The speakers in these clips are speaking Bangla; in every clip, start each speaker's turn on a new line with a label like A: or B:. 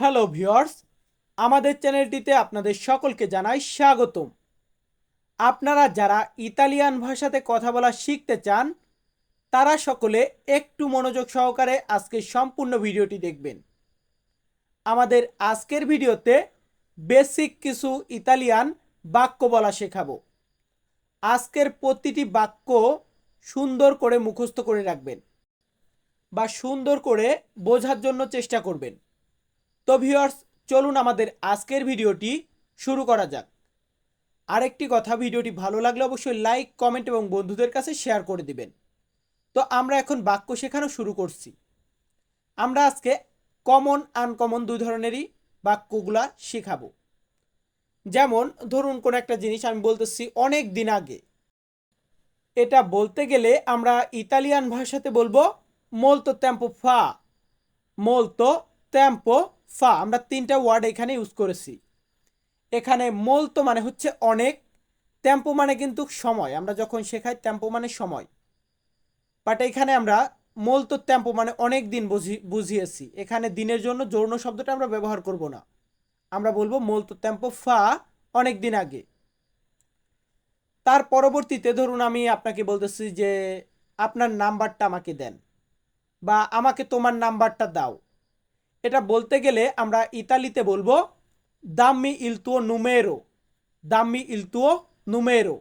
A: হ্যালো ভিউয়ার্স আমাদের চ্যানেলটিতে আপনাদের সকলকে জানাই স্বাগতম। আপনারা যারা ইতালিয়ান ভাষাতে কথা বলা শিখতে চান, তারা সকলে একটু মনোযোগ সহকারে আজকের সম্পূর্ণ ভিডিওটি দেখবেন। আমাদের আজকের ভিডিওতে বেসিক কিছু ইতালিয়ান বাক্য বলা শেখাবো। আজকের প্রতিটি বাক্য সুন্দর করে মুখস্থ করে রাখবেন বা সুন্দর করে বোঝার জন্য চেষ্টা করবেন। তো ভিউয়ার্স চলুন আমাদের আজকের ভিডিওটি শুরু করা যাক। আরেকটি কথা, ভিডিওটি ভালো লাগলে অবশ্যই লাইক কমেন্ট এবং বন্ধুদের কাছে শেয়ার করে দিবেন। তো আমরা এখন বাক্য শেখানো শুরু করছি। আমরা আজকে কমন আনকমন দুই ধরনেরই বাক্যগুলা শেখাবো। যেমন, ধরুন কোন একটা জিনিস আমি বলতেছি অনেক দিন আগে। এটা বলতে গেলে আমরা ইতালিয়ান ভাষাতে বলব মোলতো টেম্পো ফা মোলতো টেম্পো ফা, আমরা তিনটা ওয়ার্ড এখানে ইউজ করেছি। এখানে মোল তো মানে হচ্ছে অনেক টেম্পো মানে কিন্তু সময়। আমরা যখন শেখাই টেম্পো মানে সময়। বাট এখানে আমরা মোল তো টেম্পো মানে অনেক দিন বুঝি, বুঝিয়েছি। এখানে দিনের জন্য যৌন শব্দটা আমরা ব্যবহার করব না। আমরা বলব মোল তো টেম্পো ফা, অনেক দিন আগে। তার পরবর্তীতে ধরুন আমি আপনাকে বলতেছি যে, আপনার নাম্বারটা আমাকে দেন। বা আমাকে তোমার নাম্বারটা দাও। এটা বলতে গেলে আমরা ইতালিতে বলব দাম্মি ইলতুও নুমেরো দাম্মি ইলতুও নুমেরো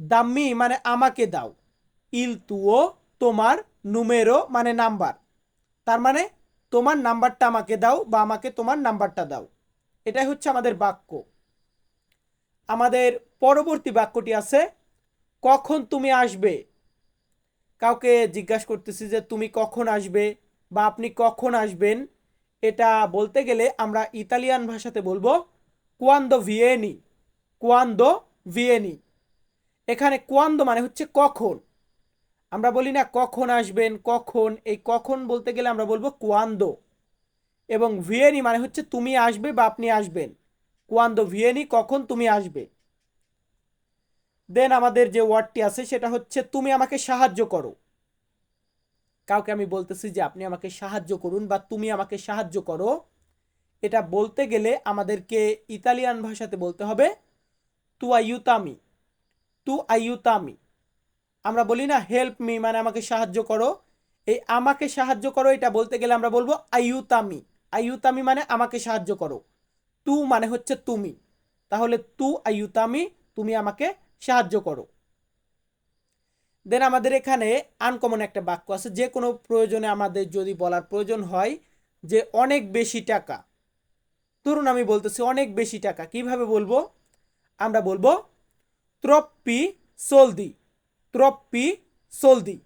A: দাম্মি মানে আমাকে দাও। ইলতুও তোমার নুমেরো মানে নাম্বার। তার মানে তোমার নাম্বারটা আমাকে দাও বা আমাকে তোমার নাম্বারটা দাও। এটাই হচ্ছে আমাদের বাক্য। আমাদের পরবর্তী বাক্যটি আছে, কখন তুমি আসবে? কাউকে জিজ্ঞাসা করতেছি যে, তুমি কখন আসবে? বা, আপনি কখন আসবেন? এটা বলতে গেলে আমরা ইতালিয়ান ভাষাতে বলব কোয়ান্দো ভিয়েনি কোয়ান্দো ভিয়েনি এখানে কোয়ান্দো মানে হচ্ছে কখন। আমরা বলি না কখন আসবেন? কখন? এই কখন বলতে গেলে আমরা বলব কোয়ান্দো এবং ভিয়েনি মানে হচ্ছে তুমি আসবে বা আপনি আসবেন কোয়ান্দো ভিয়েনি কখন তুমি আসবে? দেন আমাদের যে ওয়ার্ডটি আছে সেটা হচ্ছে তুমি আমাকে সাহায্য করো। কাউকে আমি বলতেছি যে আপনি আমাকে সাহায্য করুন বা তুমি আমাকে সাহায্য করো, এটা বলতে গেলে আমাদেরকে ইতালিয়ান ভাষাতে বলতে হবে, তু আইউতামি তু আইউতামি আমরা বলি না, হেল্প মি মানে আমাকে সাহায্য করো। এই আমাকে সাহায্য করো, এটা বলতে গেলে আমরা বলব আইউতামি আইউতামি মানে আমাকে সাহায্য করো। তু মানে হচ্ছে তুমি। তাহলে, তু আইউতামি তুমি আমাকে সাহায্য করো। দেন আমাদের এখানে আনকমন একটা বাক্য আছে, যে কোনো প্রয়োজনে আমাদের যদি বলার প্রয়োজন হয় যে অনেক বেশি টাকা। ধরুন আমি বলতেছি অনেক বেশি টাকা, কীভাবে বলব? আমরা বলব ত্রপ্পি সলদি ত্রপ্পি সলদি।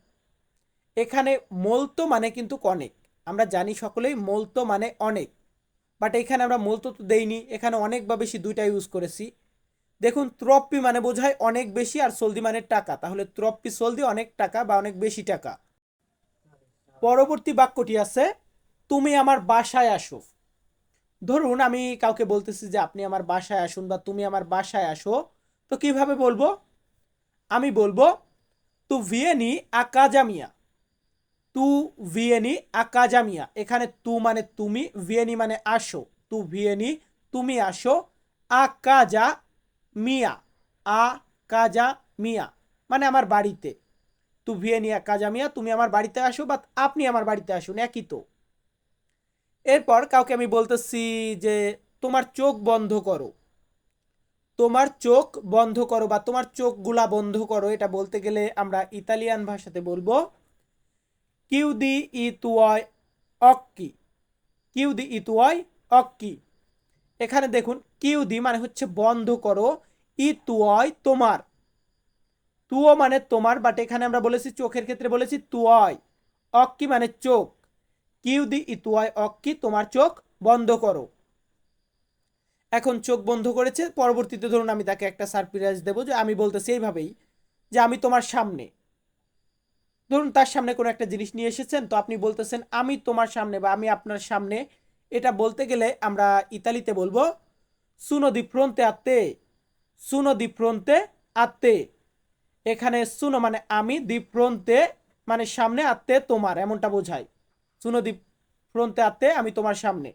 A: এখানে মলতো মানে কিন্তু অনেক। আমরা জানি সকলেই মলতো মানে অনেক। বাট এখানে আমরা মলতো তো দেইনি, এখানে অনেক বা বেশি দুইটা ইউজ করেছি। দেখুন, ত্রপ্পি মানে বোঝায় অনেক বেশি আর সলদি মানে টাকা। তাহলে ত্রপ্পি, সলদি অনেক টাকা বা অনেক বেশি টাকা। পরবর্তী বাক্যটি আছে, তুমি আমার বাসায় আসো। ধরুন, আমি কাউকে বলতেছি যে, আপনি আমার বাসায় আসুন বা তুমি আমার বাসায় আসো। তো কীভাবে বলব? আমি বলব, তু ভিয়েনি আকাজামিয়া তু ভিয়েনি আকাজামিয়া এখানে তু মানে তুমি, ভিয়েনি মানে আসো। তু ভিয়েনি, তুমি আসো। আকাজা মিয়া। আ কাজা মিয়া। মানে আমার বাড়িতে। তু ভিয়েনিয়া কাজা মিয়া, তুমি আমার বাড়িতে আসো বা আপনি আমার বাড়িতে আসুন, একই তো। এরপর কাউকে আমি বলতেছি যে, তোমার চোখ বন্ধ করো। তোমার চোখ বন্ধ করো বা তোমার চোখগুলা বন্ধ করো, এটা বলতে গেলে আমরা ইতালিয়ান ভাষাতে বলব কিউদি ইতুয় অক্কি। কিউদি ইতুয় অক্কি। এখানে দেখুন কিউদি মানে হচ্ছে বন্ধ করো। ই তুয় তোমার। তুও মানে তোমার বাট এখানে আমরা বলেছি, চোখের ক্ষেত্রে বলেছি তুয় অক্কি মানে চোখ? কিউদি ইতুয় অক্কি তোমার চোখ বন্ধ করো। এখন চোখ বন্ধ করেছে, পরবর্তীতে ধরুন আমি তাকে একটা সারপ্রাইজ দেবো যে আমি বলতেছি এইভাবেই যে আমি তোমার সামনে। ধরুন তার সামনে কোনো একটা জিনিস নিয়ে এসেছেন, তো আপনি বলতেছেন, আমি তোমার সামনে বা আমি আপনার সামনে। এটা বলতে গেলে আমরা ইতালিতে বলব সুনো দি ফ্রন্তে আত্মে সুনো দি ফ্রন্তে আত্মে এখানে সুনো মানে আমি, দি ফ্রন্তে মানে সামনে আত্মে তোমার, এমনটা বোঝায়। সুনো দি ফ্রন্তে আত্মে আমি তোমার সামনে।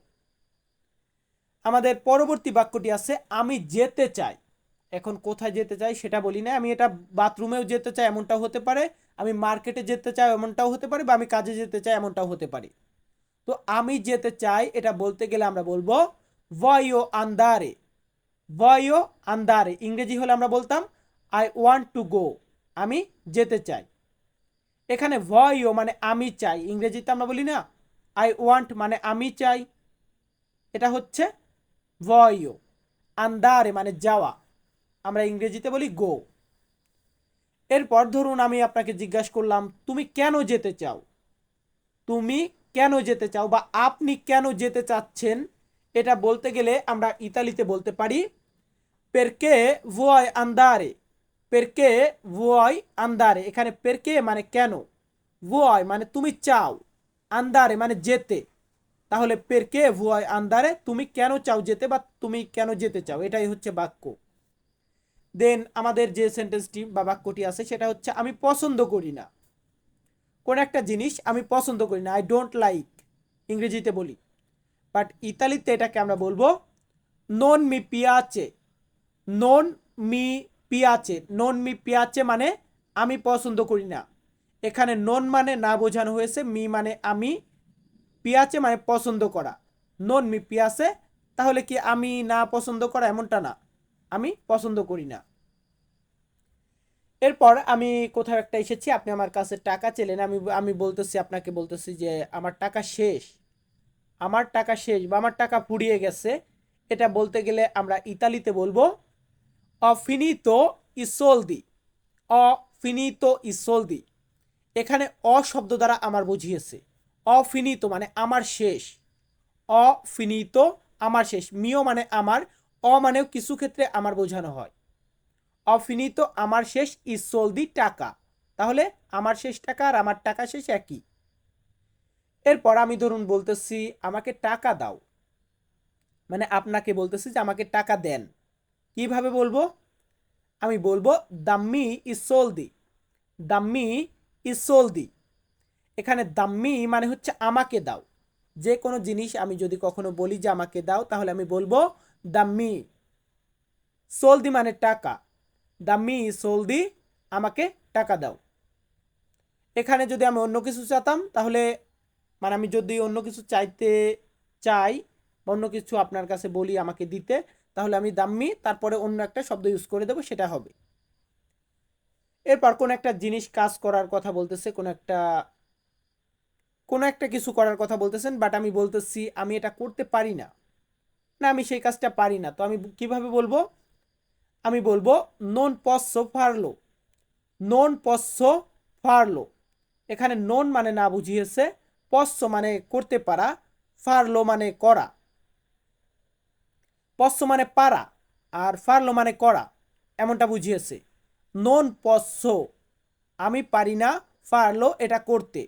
A: আমাদের পরবর্তী বাক্যটি আছে, আমি যেতে চাই। এখন কোথায় যেতে চাই সেটা বলি না, আমি এটা বাথরুমেও যেতে চাই এমনটাও হতে পারে, আমি মার্কেটে যেতে চাই এমনটাও হতে পারে, বা আমি কাজে যেতে চাই এমনটাও হতে পারে। তো আমি যেতে চাই, এটা বলতে গেলে আমরা বলব ভয়ো আন্দারে ভয়ো আন্দারে ইংরেজি হলে আমরা বলতাম আই ওয়ান্ট টু গো আমি যেতে চাই। এখানে ভয়ও মানে আমি চাই। ইংরেজিতে আমরা বলি না আই ওয়ান্ট মানে আমি চাই। এটা হচ্ছে ভয়ও আন্দারে মানে যাওয়া। আমরা ইংরেজিতে বলি গো এরপর ধরুন আমি আপনাকে জিজ্ঞাসা করলাম, তুমি কেন যেতে চাও? তুমি কেন যেতে চাও? বা, আপনি কেন যেতে চাচ্ছেন? এটা বলতে গেলে আমরা ইতালিতে বলতে পারি পেরকে ভুয় আন্দারে পেরকে ভুয় আন্দারে এখানে পেরকে মানে কেন? ভুয় মানে তুমি চাও আন্দারে মানে যেতে। তাহলে পেরকে ভুয় আন্দারে তুমি কেন চাও যেতে বা তুমি কেন যেতে চাও? এটাই হচ্ছে বাক্য। দেন আমাদের যে সেন্টেন্সটি বা বাক্যটি আছে, সেটা হচ্ছে, আমি পছন্দ করি না। কোন একটা জিনিস আমি পছন্দ করি না আই ডোন্ট লাইক ইংরেজিতে বলি। বাট ইতালিতে এটাকে আমরা বলব নন মি পিয়াচে নন মি পিয়াচে নন মি পিয়াচে মানে আমি পছন্দ করি না। এখানে নন মানে না বোঝানো হয়েছে মি মানে আমি পিয়াচে মানে পছন্দ করা। নন মি পিয়াচে তাহলে কি আমি না পছন্দ করা এমনটা না। আমি পছন্দ করি না। এরপর আমি কোথাও একটা এসেছি, আপনি আমার কাছে টাকা চেলেন আমি আমি বলতেছি, আপনাকে বলতেছি যে আমার টাকা শেষ। আমার টাকা শেষ বা আমার টাকা ফুরিয়ে গেছে, এটা বলতে গেলে আমরা ইতালিতে বলব, অফিনিতো ইসোলদি অফিনিতো ইসোলদি। এখানে অ শব্দ দ্বারা আমার বুঝিয়েছে। অফিনিতো মানে আমার শেষ। অফিনিতো আমার শেষ। মিও মানে আমার, অ মানেও কিছু ক্ষেত্রে আমার বোঝানো হয়। অফিনিত আমার শেষ, ইসলদি টাকা। তাহলে আমার শেষ টাকা আর আমার টাকা শেষ একই। এরপর আমি ধরুন বলতেছি, আমাকে টাকা দাও। মানে আপনাকে বলতেছি যে, আমাকে টাকা দেন। কীভাবে বলব? আমি বলব, দাম্মি ইসলদি দাম্মি ইসলদি এখানে দাম্মি মানে হচ্ছে আমাকে দাও। যে কোনো জিনিস আমি যদি কখনো বলি যে, আমাকে দাও, তাহলে আমি বলব, দাম্মি। সোলদি মানে টাকা। দাম্মি সোলদি, আমাকে টাকা দাও। এখানে যদি আমি অন্য কিছু চাতাম, তাহলে মানে আমি যদি অন্য কিছু চাইতে চাই অন্য কিছু আপনার কাছে বলি, আমাকে দিতে, তাহলে আমি দাম্মি, তারপরে অন্য একটা শব্দ ইউজ করে দেবো, সেটা হবে। এরপর কোন একটা জিনিস কাজ করার কথা বলতেছে, কোন একটা, কোনো একটা কিছু করার কথা বলতেছেন বাট আমি বলতেছি, আমি এটা করতে পারি না। না, আমি সেই কাজটা পারি না। তো আমি কীভাবে বলব? আমি বলব নন পস্য ফারলো নন পস্য ফারলো এখানে নন মানে না বুঝিয়েছে পস্য মানে করতে পারা, ফারলো মানে করা। পস্য মানে পারা আর ফারলো মানে করা, এমনটা বুঝিয়েছে। নন পস্য, আমি পারি না, ফারলো এটা করতে।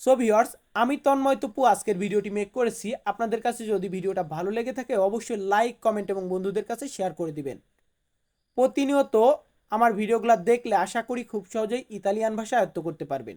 A: সো ভিওর্স আমি তন্ময় তপু, আজকের ভিডিওটি মেক করেছি। আপনাদের কাছে যদি ভিডিওটা ভালো লেগে থাকে, অবশ্যই লাইক কমেন্ট এবং বন্ধুদের কাছে শেয়ার করে দিবেন। প্রতিনিয়ত আমার ভিডিওগুলো দেখলে আশা করি খুব সহজেই ইতালিয়ান ভাষা আয়ত্ত করতে পারবেন।